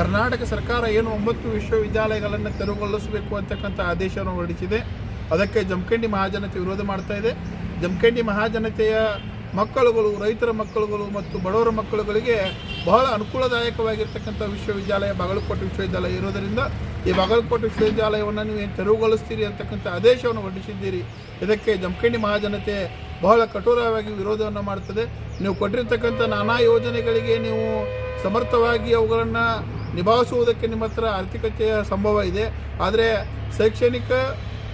ಕರ್ನಾಟಕ ಸರ್ಕಾರ ಏನು ಒಂಬತ್ತು ವಿಶ್ವವಿದ್ಯಾಲಯಗಳನ್ನು ತೆರವುಗೊಳಿಸಬೇಕು ಅಂತಕ್ಕಂಥ ಆದೇಶವನ್ನು ಹೊರಡಿಸಿದೆ. ಅದಕ್ಕೆ ಜಮಖಂಡಿ ಮಹಾಜನತೆ ವಿರೋಧ ಮಾಡ್ತಾ ಇದೆ. ಜಮಖಂಡಿ ಮಹಾಜನತೆಯ ಮಕ್ಕಳುಗಳು, ರೈತರ ಮಕ್ಕಳುಗಳು ಮತ್ತು ಬಡವರ ಮಕ್ಕಳುಗಳಿಗೆ ಬಹಳ ಅನುಕೂಲದಾಯಕವಾಗಿರ್ತಕ್ಕಂಥ ವಿಶ್ವವಿದ್ಯಾಲಯ, ಬಾಗಲಕೋಟೆ ವಿಶ್ವವಿದ್ಯಾಲಯ ಇರೋದರಿಂದ ಈ ಬಾಗಲಕೋಟೆ ವಿಶ್ವವಿದ್ಯಾಲಯವನ್ನು ನೀವು ಏನು ತೆರವುಗೊಳಿಸ್ತೀರಿ ಅಂತಕ್ಕಂಥ ಆದೇಶವನ್ನು ಹೊರಡಿಸಿದ್ದೀರಿ. ಇದಕ್ಕೆ ಜಮಖಂಡಿ ಮಹಾಜನತೆ ಬಹಳ ಕಠೋರವಾಗಿ ವಿರೋಧವನ್ನು ಮಾಡ್ತದೆ. ನೀವು ಕೊಟ್ಟಿರ್ತಕ್ಕಂಥ ನಾನಾ ಯೋಜನೆಗಳಿಗೆ ನೀವು ಸಮರ್ಥವಾಗಿ ಅವುಗಳನ್ನು ನಿಭಾಯಿಸುವುದಕ್ಕೆ ನಿಮ್ಮ ಹತ್ರ ಆರ್ಥಿಕತೆಯ ಸಂಭವ ಇದೆ. ಆದರೆ ಶೈಕ್ಷಣಿಕ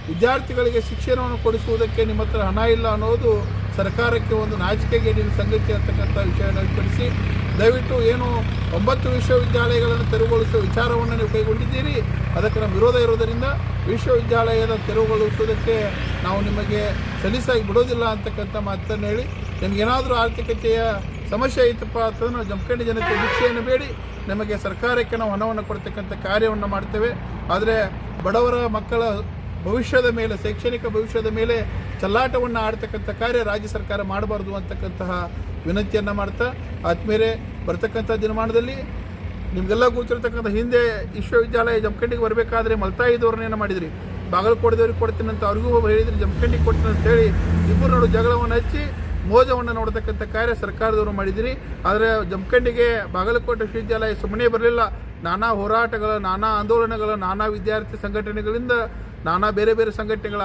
ವಿದ್ಯಾರ್ಥಿಗಳಿಗೆ ಶಿಕ್ಷಣವನ್ನು ಕೊಡಿಸುವುದಕ್ಕೆ ನಿಮ್ಮ ಹತ್ರ ಹಣ ಇಲ್ಲ ಅನ್ನೋದು ಸರ್ಕಾರಕ್ಕೆ ಒಂದು ನಾಚಿಕೆಗೇಡಿನ ಸಂಗತಿ ಅಂತಕ್ಕಂಥ ವಿಷಯವನ್ನು ವ್ಯಕ್ತಪಡಿಸಿ ದಯವಿಟ್ಟು ಏನು ಒಂಬತ್ತು ವಿಶ್ವವಿದ್ಯಾಲಯಗಳನ್ನು ತೆರವುಗೊಳಿಸುವ ವಿಚಾರವನ್ನು ನೀವು ಕೈಗೊಂಡಿದ್ದೀರಿ. ಅದಕ್ಕೆ ನಮ್ಮ ವಿರೋಧ ಇರೋದರಿಂದ ವಿಶ್ವವಿದ್ಯಾಲಯದ ತೆರವುಗೊಳಿಸುವುದಕ್ಕೆ ನಾವು ನಿಮಗೆ ಸಲೀಸಾಗಿ ಬಿಡೋದಿಲ್ಲ ಅಂತಕ್ಕಂಥ ಮಾತನ್ನು ಹೇಳಿ. ನಿಮಗೇನಾದರೂ ಆರ್ಥಿಕತೆಯ ಸಮಸ್ಯೆ ಐತಪ್ಪ ಅಂತಂದ್ರೆ ನಾವು ಜಮಖಂಡಿ ಜನತೆ ಭಿಕ್ಷೆಯನ್ನು ಬೇಡಿ. ನಮಗೆ ಸರ್ಕಾರಕ್ಕೆ ನಾವು ಹಣವನ್ನು ಕೊಡ್ತಕ್ಕಂಥ ಕಾರ್ಯವನ್ನು ಮಾಡ್ತೇವೆ. ಆದರೆ ಬಡವರ ಮಕ್ಕಳ ಭವಿಷ್ಯದ ಮೇಲೆ, ಶೈಕ್ಷಣಿಕ ಭವಿಷ್ಯದ ಮೇಲೆ ಚಲ್ಲಾಟವನ್ನು ಆಡ್ತಕ್ಕಂಥ ಕಾರ್ಯ ರಾಜ್ಯ ಸರ್ಕಾರ ಮಾಡಬಾರ್ದು ಅಂತಕ್ಕಂತಹ ವಿನಂತಿಯನ್ನು ಮಾಡ್ತಾ ಆದ್ಮೇಲೆ ಬರ್ತಕ್ಕಂಥ ದಿನಮಾನದಲ್ಲಿ ನಿಮಗೆಲ್ಲ ಗೊತ್ತಿರತಕ್ಕಂಥ ಹಿಂದೆ ವಿಶ್ವವಿದ್ಯಾಲಯ ಜಮಖಂಡಿಗೆ ಬರಬೇಕಾದ್ರೆ ಮಲ್ತಾಯಿ ಧೋರಣೆಯನ್ನು ಮಾಡಿದ್ರಿ. ಬಾಗಲಕೋಟದವ್ರಿಗೆ ಕೊಡ್ತೀನಿ ಅಂತ ಅವ್ರಿಗೂ ಹೇಳಿದ್ರಿ ಜಮಖಂಡಿಗೆ ಕೊಡ್ತೀನಿ ಅಂತ ಹೇಳಿ ಇಬ್ಬರು ನೋಡು ಜಗಳವನ್ನು ಹಚ್ಚಿ ಮೋಜವನ್ನು ನೋಡತಕ್ಕಂಥ ಕಾರ್ಯ ಸರ್ಕಾರದವರು ಮಾಡಿದಿರಿ. ಆದರೆ ಜಮಖಂಡಿಗೆ ಬಾಗಲಕೋಟೆ ವಿಶ್ವವಿದ್ಯಾಲಯ ಸುಮ್ಮನೆ ಬರಲಿಲ್ಲ. ನಾನಾ ಹೋರಾಟಗಳ, ನಾನಾ ಆಂದೋಲನಗಳ, ನಾನಾ ವಿದ್ಯಾರ್ಥಿ ಸಂಘಟನೆಗಳಿಂದ ನಾನಾ ಬೇರೆ ಬೇರೆ ಸಂಘಟನೆಗಳ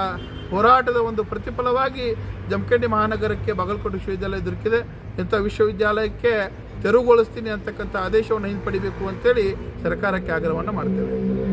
ಹೋರಾಟದ ಒಂದು ಪ್ರತಿಫಲವಾಗಿ ಜಮಖಂಡಿ ಮಹಾನಗರಕ್ಕೆ ಬಾಗಲಕೋಟೆ ವಿಶ್ವವಿದ್ಯಾಲಯ ದೊರಕಿದೆ. ಇಂಥ ವಿಶ್ವವಿದ್ಯಾಲಯಕ್ಕೆ ತೆರವುಗೊಳಿಸ್ತೀನಿ ಅಂತಕ್ಕಂಥ ಆದೇಶವನ್ನು ಹಿಂಪಡಿಬೇಕು ಅಂತೇಳಿ ಸರ್ಕಾರಕ್ಕೆ ಆಗ್ರಹವನ್ನು ಮಾಡ್ತೇವೆ.